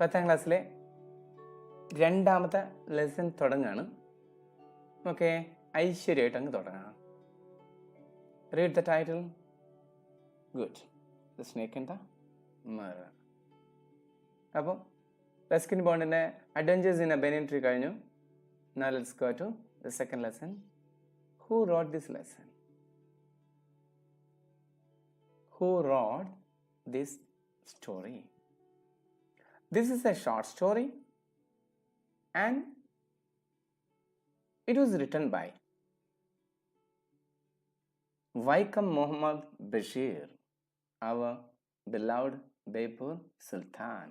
പത്താം ക്ലാസ്സിലെ രണ്ടാമത്തെ ലെസൺ തുടങ്ങാണ് ഓക്കെ ഐശ്വര്യമായിട്ട് അങ്ങ് തുടങ്ങാം read the title good the snake എന്താ മറ അപ്പോൾ Ruskin ബോണ്ടിന്റെ adventures in a banyan tree കഴിഞ്ഞു Now let's go to the second lesson. Who wrote this lesson? Who wrote this? This is a short story and it was written by Vaikam Muhammad Bashir, our beloved Baipur Sultan.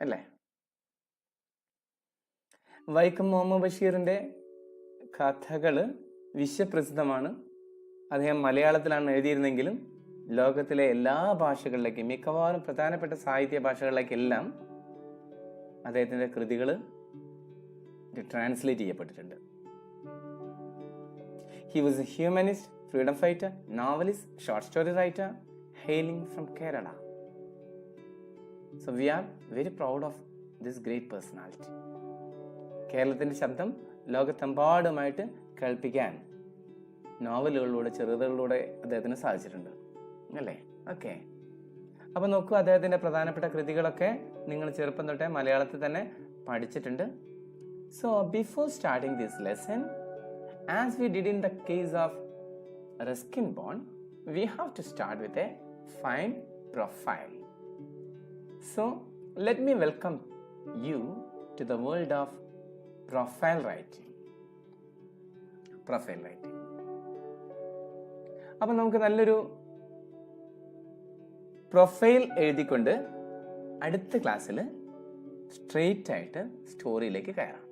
അല്ലേ വൈക്കം മുഹമ്മദ് ബഷീറിന്റെ കഥകൾ വിശ്വപ്രസിദ്ധമാണ് അദ്ദേഹം മലയാളത്തിലാണ് എഴുതിയിരുന്നെങ്കിലും ലോകത്തിലെ എല്ലാ ഭാഷകളിലേക്കും മിക്കവാറും പ്രധാനപ്പെട്ട സാഹിത്യ ഭാഷകളിലേക്കെല്ലാം അദ്ദേഹത്തിന്റെ കൃതികൾ ട്രാൻസ്ലേറ്റ് ചെയ്യപ്പെട്ടിട്ടുണ്ട്. He was a humanist freedom fighter novelist short story writer hailing from Kerala so we are very proud of this great personality കേരളത്തിന്റെ ശബ്ദം ലോകത്തെമ്പാടുമായിട്ട് കേൾപ്പിക്കാൻ നോവലുകളിലൂടെ ചെറുതകളിലൂടെ അദ്ദേഹത്തിന് സാധിച്ചിട്ടുണ്ട്. അല്ലേ? ഓക്കെ. അപ്പോൾ നോക്കൂ അദ്ദേഹത്തിന്റെ പ്രധാനപ്പെട്ട കൃതികളൊക്കെ നിങ്ങൾ ചെറുപ്പം തൊട്ടേ മലയാളത്തിൽ തന്നെ പഠിച്ചിട്ടുണ്ട്. So before starting this lesson as we did in the case of Ruskin Bond we have to start with a fine profile so let me welcome you to the world of profile writing profile writing അപ്പം നമുക്ക് നല്ലൊരു profile എഴുതിക്കൊണ്ട് അടുത്ത ക്ലാസ്സിൽ straight ആയിട്ട് സ്റ്റോറിയിലേക്ക് കയറാം.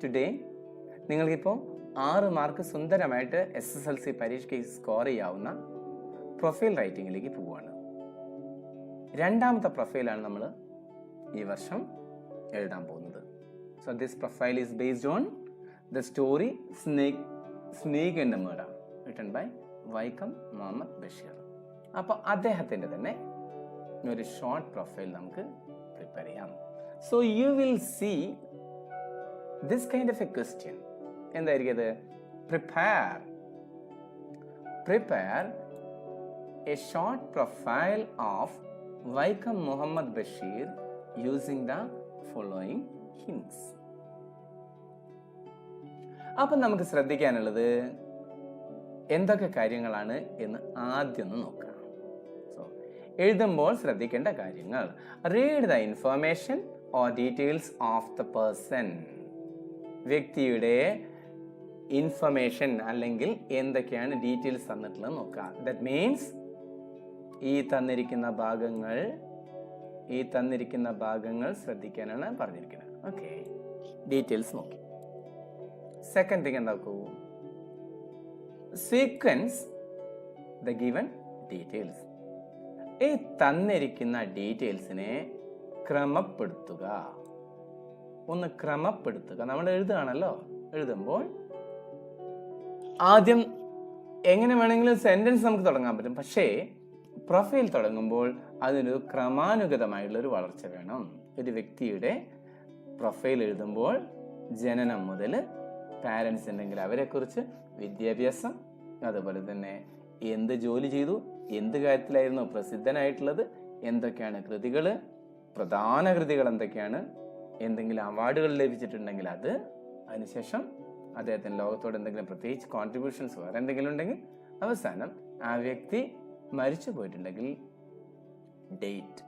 Today നിങ്ങൾക്കിപ്പോൾ ആറ് mark സുന്ദരമായിട്ട് എസ് എസ് എൽ സി പരീക്ഷയ്ക്ക് സ്കോർ ചെയ്യാവുന്ന പ്രൊഫൈൽ റൈറ്റിങ്ങിലേക്ക് പോവുകയാണ് രണ്ടാമത്തെ പ്രൊഫൈലാണ് നമ്മൾ ഈ വർഷം എഴുതാൻ പോകുന്നത്. So this profile is based on the story snake snake and mirror written by Vaikom Muhammad Basheer അപ്പോൾ അദ്ദേഹത്തിന്റെ തന്നെ ഒരു ഷോർട്ട് പ്രൊഫൈൽ നമുക്ക് പ്രിപ്പയർ ചെയ്യാം. So you will see this kind of a question എന്തായിരിക്കും അത്? Prepare prepare a short profile of Vaikom Muhammad Basheer using the following hints അപ്പം നമുക്ക് ശ്രദ്ധിക്കാനുള്ളത് എന്തൊക്കെ കാര്യങ്ങളാണ് എന്ന് ആദ്യം ഒന്ന് നോക്കാം. എഴുതുമ്പോൾ ശ്രദ്ധിക്കേണ്ട കാര്യങ്ങൾ. Read the information or details of the person വ്യക്തിയുടെ ഇൻഫർമേഷൻ അല്ലെങ്കിൽ എന്തൊക്കെയാണ് ഡീറ്റെയിൽസ് തന്നിട്ടുള്ളത് നോക്കുക. ദറ്റ് മീൻസ് ഈ തന്നിരിക്കുന്ന ഭാഗങ്ങൾ ഈ തന്നിരിക്കുന്ന ഭാഗങ്ങൾ ശ്രദ്ധിക്കാനാണ് പറഞ്ഞിരിക്കുന്നത്. ഓക്കെ ഡീറ്റെയിൽസ് നോക്കി. സെക്കൻഡ് തിങ് എന്താക്കൂ? സീക്വൻസ് ദ ഗിവൻ ഡീറ്റെയിൽസ് ഈ തന്നിരിക്കുന്ന ഡീറ്റെയിൽസിനെ ക്രമപ്പെടുത്തുക. ഒന്ന് ക്രമപ്പെടുത്തുക. നമ്മൾ എഴുതുകയാണല്ലോ. എഴുതുമ്പോൾ ആദ്യം എങ്ങനെ വേണമെങ്കിലും സെന്റൻസ് നമുക്ക് തുടങ്ങാൻ പറ്റും. പക്ഷേ പ്രൊഫൈൽ തുടങ്ങുമ്പോൾ അതിനൊരു ക്രമാനുഗതമായുള്ളൊരു വളർച്ച വേണം. ഒരു വ്യക്തിയുടെ പ്രൊഫൈൽ എഴുതുമ്പോൾ ജനനം മുതൽ പാരൻസ് ഉണ്ടെങ്കിൽ അവരെക്കുറിച്ച് വിദ്യാഭ്യാസം അതുപോലെ തന്നെ എന്ത് ജോലി ചെയ്തു എന്ത് കാര്യത്തിലായിരുന്നു പ്രസിദ്ധനായിട്ടുള്ളത്? എന്തൊക്കെയാണ് കൃതികൾ പ്രധാന കൃതികൾ എന്തൊക്കെയാണ്? എന്തെങ്കിലും അവാർഡുകൾ ലഭിച്ചിട്ടുണ്ടെങ്കിൽ അത് അതിനുശേഷം അദ്ദേഹത്തിന് ലോകത്തോട് എന്തെങ്കിലും പ്രത്യേകിച്ച് കോൺട്രിബ്യൂഷൻസ് വേറെ എന്തെങ്കിലും ഉണ്ടെങ്കിൽ അവസാനം ആ വ്യക്തി മരിച്ചു പോയിട്ടുണ്ടെങ്കിൽ ഡേറ്റ്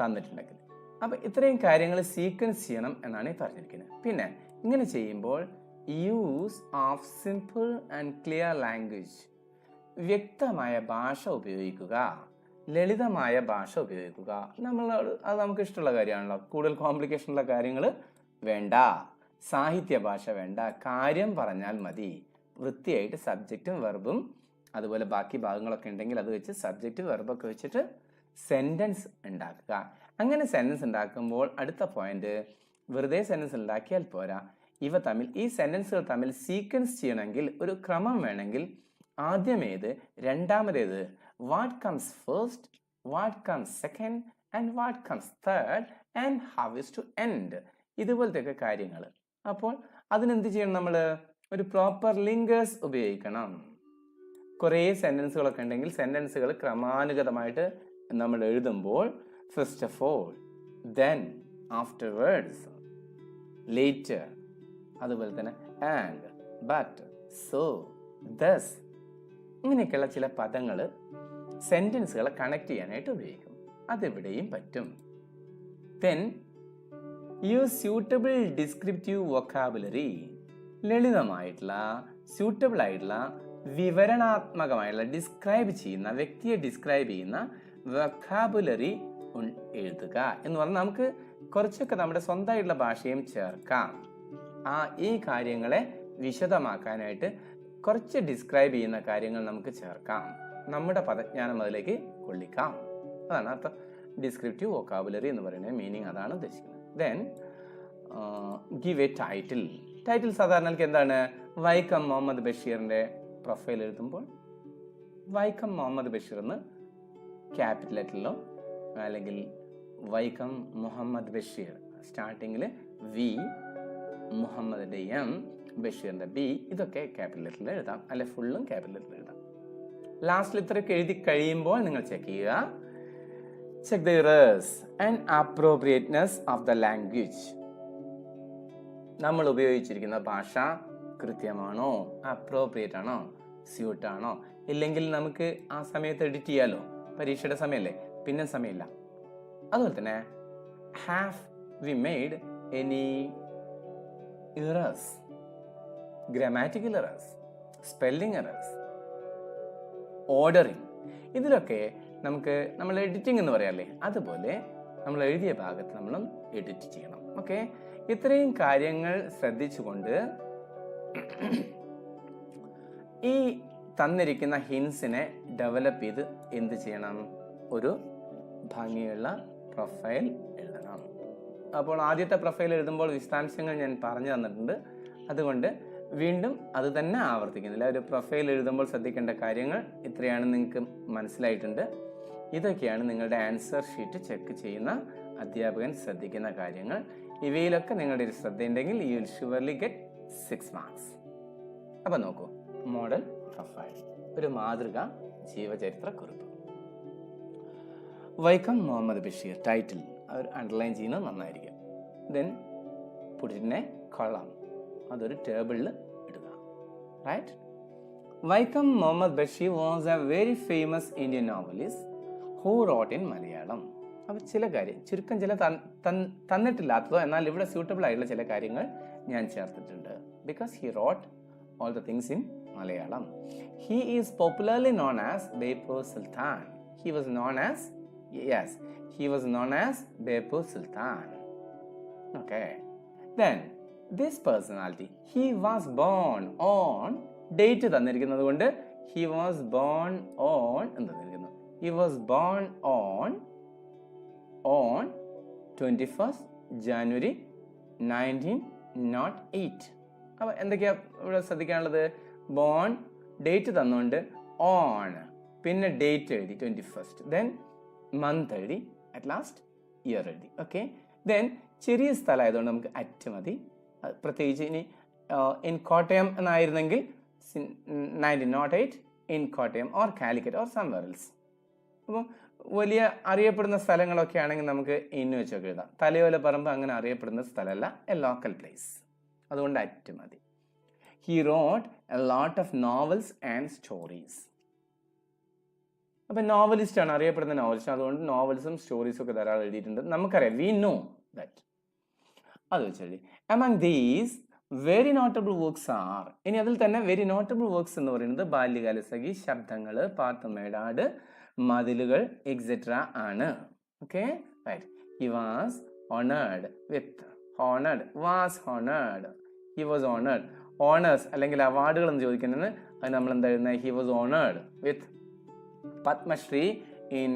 തന്നിട്ടുണ്ടെങ്കിൽ. അപ്പം ഇത്രയും കാര്യങ്ങൾ സീക്വൻസ് ചെയ്യണം എന്നാണ് ഈ പറഞ്ഞിരിക്കുന്നത്. പിന്നെ ഇങ്ങനെ ചെയ്യുമ്പോൾ use of simple and clear language വ്യക്തമായ ഭാഷ ഉപയോഗിക്കുക ലളിതമായ ഭാഷ ഉപയോഗിക്കുക. നമ്മൾ അത് നമുക്ക് ഇഷ്ടമുള്ള കാര്യമാണല്ലോ. കൂടുതൽ കോംപ്ലിക്കേഷൻ ഉള്ള കാര്യങ്ങൾ വേണ്ട. സാഹിത്യ ഭാഷ വേണ്ട. കാര്യം പറഞ്ഞാൽ മതി. വൃത്തിയായിട്ട് സബ്ജക്റ്റും വെർബും അതുപോലെ ബാക്കി ഭാഗങ്ങളൊക്കെ ഉണ്ടെങ്കിൽ അത് വെച്ച് സബ്ജക്റ്റ് വെർബൊക്കെ വെച്ചിട്ട് സെന്റൻസ് ഉണ്ടാക്കുക. അങ്ങനെ സെന്റൻസ് ഉണ്ടാക്കുമ്പോൾ അടുത്ത പോയിന്റ് വെറുതെ സെന്റൻസ് ഉണ്ടാക്കിയാൽ പോരാ. ഇവ തമ്മിൽ ഈ സെന്റൻസുകൾ തമ്മിൽ സീക്വൻസ് ചെയ്യണമെങ്കിൽ ഒരു ക്രമം വേണമെങ്കിൽ ആദ്യമേത് രണ്ടാമതേത്. What comes first what comes second and what comes third and how is to end ഇതുപോലത്തെയൊക്കെ കാര്യങ്ങൾ അപ്പോൾ അതിനെന്ത് ചെയ്യണം നമ്മൾ ഒരു പ്രോപ്പർ ലിങ്കേഴ്സ് ഉപയോഗിക്കണം. കുറേ സെന്റൻസുകളൊക്കെ ഉണ്ടെങ്കിൽ സെന്റൻസുകൾ ക്രമാനുഗതമായിട്ട് നമ്മൾ എഴുതുമ്പോൾ first of all then afterwards later അതുപോലെ തന്നെ ആൻഡ് ബട്ട് സോ ദസ് ഇങ്ങനെയൊക്കെയുള്ള ചില പദങ്ങൾ സെന്റൻസുകളെ കണക്ട് ചെയ്യാനായിട്ട് ഉപയോഗിക്കും. അതെവിടെയും പറ്റും. Then use suitable descriptive vocabulary ലളിതമായിട്ടുള്ള suitable ആയിട്ടുള്ള വിവരണാത്മകമായിട്ടുള്ള ഡിസ്ക്രൈബ് ചെയ്യുന്ന വ്യക്തിയെ ഡിസ്ക്രൈബ് ചെയ്യുന്ന വൊക്കാബുലറി എഴുതുക. എന്ന് പറഞ്ഞാൽ നമുക്ക് കുറച്ചൊക്കെ നമ്മുടെ സ്വന്തമായിട്ടുള്ള ഭാഷയും ചേർക്കാം. ആ ഈ കാര്യങ്ങളെ വിശദമാക്കാനായിട്ട് കുറച്ച് ഡിസ്ക്രൈബ് ചെയ്യുന്ന കാര്യങ്ങൾ നമുക്ക് ചേർക്കാം. നമ്മുടെ പദജ്ഞാനം അതിലേക്ക് കൊള്ളിക്കാം. അതാണ് അർത്ഥം. ഡിസ്ക്രിപ്റ്റീവ് വൊക്കാബുലറി എന്ന് പറയുന്നത് മീനിങ് അതാണ് ഉദ്ദേശിക്കുന്നത്. Then give a title title സാധാരണക്ക് എന്താണ്? വൈക്കം മുഹമ്മദ് ബഷീറിന്റെ പ്രൊഫൈൽ എഴുതുമ്പോൾ വൈക്കം മുഹമ്മദ് ബഷീർ എന്ന് ക്യാപിറ്റൽ ലെറ്ററിലോ അല്ലെങ്കിൽ വൈക്കം മുഹമ്മദ് ബഷീർ സ്റ്റാർട്ടിങ്ങിൽ വി മുഹമ്മദിന്റെ എം. ബഷീറിന്റെ ബി ഇതൊക്കെ ക്യാപിറ്റൽ ലെറ്ററിൽ എഴുതാം അല്ലെ ഫുള്ളും ക്യാപിറ്റൽ ലെറ്ററിൽ എഴുതാം. ലാസ്റ്റ് ലെറ്റർ ഒക്കെ എഴുതി കഴിയുമ്പോൾ നിങ്ങൾ ചെക്ക് ചെയ്യുക. Check the errors and appropriateness of the language നമ്മൾ ഉപയോഗിച്ചിരിക്കുന്ന ഭാഷ കൃത്യമാണോ അപ്രോപ്രിയേറ്റ് ആണോ സ്യൂട്ട് ആണോ? ഇല്ലെങ്കിൽ നമുക്ക് ആ സമയത്ത് എഡിറ്റ് ചെയ്യാലോ? പരീക്ഷയുടെ സമയമല്ലേ? പിന്നെ സമയമില്ല. അതുപോലെ തന്നെ have we made any errors grammatical errors spelling errors ordering ഇതിലൊക്കെ നമുക്ക് നമ്മൾ എഡിറ്റിംഗ് എന്ന് പറയാല്ലേ? അതുപോലെ നമ്മൾ എഴുതിയ ഭാഗത്ത് നമ്മൾ എഡിറ്റ് ചെയ്യണം. ഓക്കെ ഇത്രയും കാര്യങ്ങൾ ശ്രദ്ധിച്ചുകൊണ്ട് ഈ തന്നിരിക്കുന്ന ഹിൻസിനെ ഡെവലപ്പ് ചെയ്ത് എന്ത് ചെയ്യണം? ഒരു ഭംഗിയുള്ള പ്രൊഫൈൽ എഴുതണം. അപ്പോൾ ആദ്യത്തെ പ്രൊഫൈൽ എഴുതുമ്പോൾ വിശദാംശങ്ങൾ ഞാൻ പറഞ്ഞു തന്നിട്ടുണ്ട്. അതുകൊണ്ട് വീണ്ടും അത് തന്നെ ആവർത്തിക്കുന്നില്ല ഒരു പ്രൊഫൈൽ എഴുതുമ്പോൾ ശ്രദ്ധിക്കേണ്ട കാര്യങ്ങൾ ഇത്രയാണ് നിങ്ങൾക്ക് മനസ്സിലായിട്ടുണ്ട്. ഇതൊക്കെയാണ് നിങ്ങളുടെ ആൻസർ ഷീറ്റ് ചെക്ക് ചെയ്യുന്ന അധ്യാപകൻ ശ്രദ്ധിക്കുന്ന കാര്യങ്ങൾ. ഇവയിലൊക്കെ നിങ്ങളുടെ ഒരു ശ്രദ്ധയുണ്ടെങ്കിൽ you will surely get six marks അപ്പം നോക്കൂ മോഡൽ പ്രൊഫൈൽ ഒരു മാതൃക ജീവചരിത്ര കുറിപ്പ്. വൈക്കം മുഹമ്മദ് ബഷീർ ടൈറ്റിൽ അവർ അണ്ടർലൈൻ ചെയ്യുന്നത് നന്നായിരിക്കും. ദെൻ പുടിനെ കൊള്ളാം. അതൊരു ടേബിളിൽ ഇടുക. Right Vaikom Muhammad Basheer was a very famous Indian novelist who wrote in Malayalam അപ്പോൾ ചില കാര്യം ചുരുക്കം ചില തന്നിട്ടില്ലാത്തതോ എന്നാൽ ഇവിടെ സ്യൂട്ടബിൾ ആയിട്ടുള്ള ചില കാര്യങ്ങൾ ഞാൻ ചേർത്തിട്ടുണ്ട്. Because he wrote all the things in Malayalam he is popularly known as Beypore Sultan he was known as yes he was known as Beypore Sultan okay then this personality he was born on date തന്നിരിക്കുന്നത് കൊണ്ട് he was born on എന്ന് തന്നിരിക്കുന്നു. He was born on on twenty first January nineteen nought eight അപ്പോൾ എന്തൊക്കെയാ ഇവിടെ ശ്രദ്ധിക്കാനുള്ളത്? Born date തന്നുകൊണ്ട് on പിന്നെ ഡേറ്റ് എഴുതി ട്വന്റി ഫസ്റ്റ് ദെൻ മന്ത് എഴുതി അറ്റ് ലാസ്റ്റ് ഇയർ എഴുതി. ഓക്കെ ദെൻ ചെറിയ സ്ഥലമായതുകൊണ്ട് നമുക്ക് അറ്റ് മതി. പ്രത്യേകിച്ച് ഇനി in Kottayam എന്നായിരുന്നെങ്കിൽ nineteen nought eight in Kottayam or Calicut or somewhere else അപ്പം വലിയ അറിയപ്പെടുന്ന സ്ഥലങ്ങളൊക്കെ ആണെങ്കിൽ നമുക്ക് ഇന്ന് വെച്ചൊക്കെ എഴുതാം. തലയോല പറമ്പ് അങ്ങനെ അറിയപ്പെടുന്ന സ്ഥലമല്ല എ ലോക്കൽ പ്ലേസ് അതുകൊണ്ട് അറ്റ് മതി. He wrote a lot of novels and stories അപ്പം നോവലിസ്റ്റ് ആണ് അറിയപ്പെടുന്ന നോവലിസ്റ്റ് അതുകൊണ്ട് നോവൽസും സ്റ്റോറീസും ഒക്കെ ധാരാളം എഴുതിയിട്ടുണ്ട്. നമുക്കറിയാം വി നോ ദാറ്റ് അത് വെച്ചെഴുതി among these very notable works are ഇനി അതിൽ തന്നെ വെരി നോട്ടബിൾ വർക്ക്സ് എന്ന് പറയുന്നത് ബാല്യകാല സഖി ശബ്ദങ്ങൾ പാത്തുമേടാട് മതിലുകൾ എക്സെട്ര ആണ്. Okay he was honoured with honoured was honoured he was honoured honours അല്ലെങ്കിൽ അവാർഡുകൾ എന്ന് ചോദിക്കുന്നത് അത് നമ്മൾ എന്താ എഴുതുന്നത് he was honoured with Padmashri in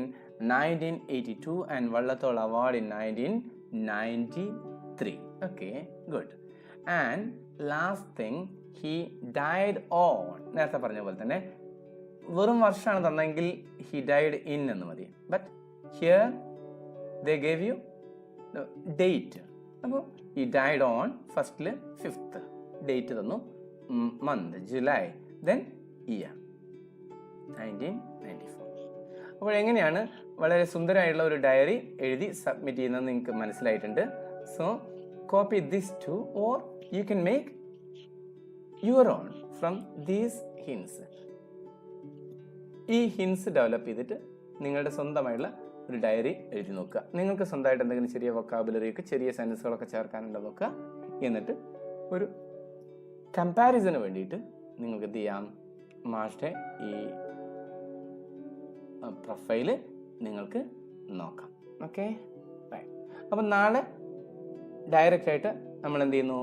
nineteen eighty two and Vallathol award in nineteen ninety three okay good and last thing he died on നേരത്തെ പറഞ്ഞ പോലെ തന്നെ വെറും വർഷമാണ് തന്നെങ്കിൽ ഹി ഡൈഡ് ഇൻ എന്ന് മതി. But here the gave you date അപ്പോൾ ഈ ഡൈഡ് ഓൺ ഫസ്റ്റിൽ ഫിഫ്ത്ത് ഡേറ്റ് തന്നു month July then year nineteen ninety four അപ്പോൾ എങ്ങനെയാണ് വളരെ സുന്ദരമായിട്ടുള്ള ഒരു ഡയറി എഴുതി സബ്മിറ്റ് ചെയ്യുന്നത് നിങ്ങൾക്ക് മനസ്സിലായിട്ടുണ്ട്. So copy this to or you can make your own from these hints ഈ ഹിൻസ് ഡെവലപ്പ് ചെയ്തിട്ട് നിങ്ങളുടെ സ്വന്തമായുള്ള ഒരു ഡയറി എഴുതി നോക്കുക. നിങ്ങൾക്ക് സ്വന്തമായിട്ട് എന്തെങ്കിലും ചെറിയ വൊക്കാബുലറി ഒക്കെ ചെറിയ സെന്റൻസുകളൊക്കെ ചേർക്കാനുണ്ടോ നോക്കുക. എന്നിട്ട് ഒരു കമ്പാരിസന് വേണ്ടിയിട്ട് നിങ്ങൾക്ക് എന്ത് ചെയ്യാം? മാഷ്ടെ ഈ പ്രൊഫൈൽ നിങ്ങൾക്ക് നോക്കാം. ഓക്കെ അപ്പം നാളെ ഡയറക്റ്റ് ആയിട്ട് നമ്മൾ എന്ത് ചെയ്യുന്നു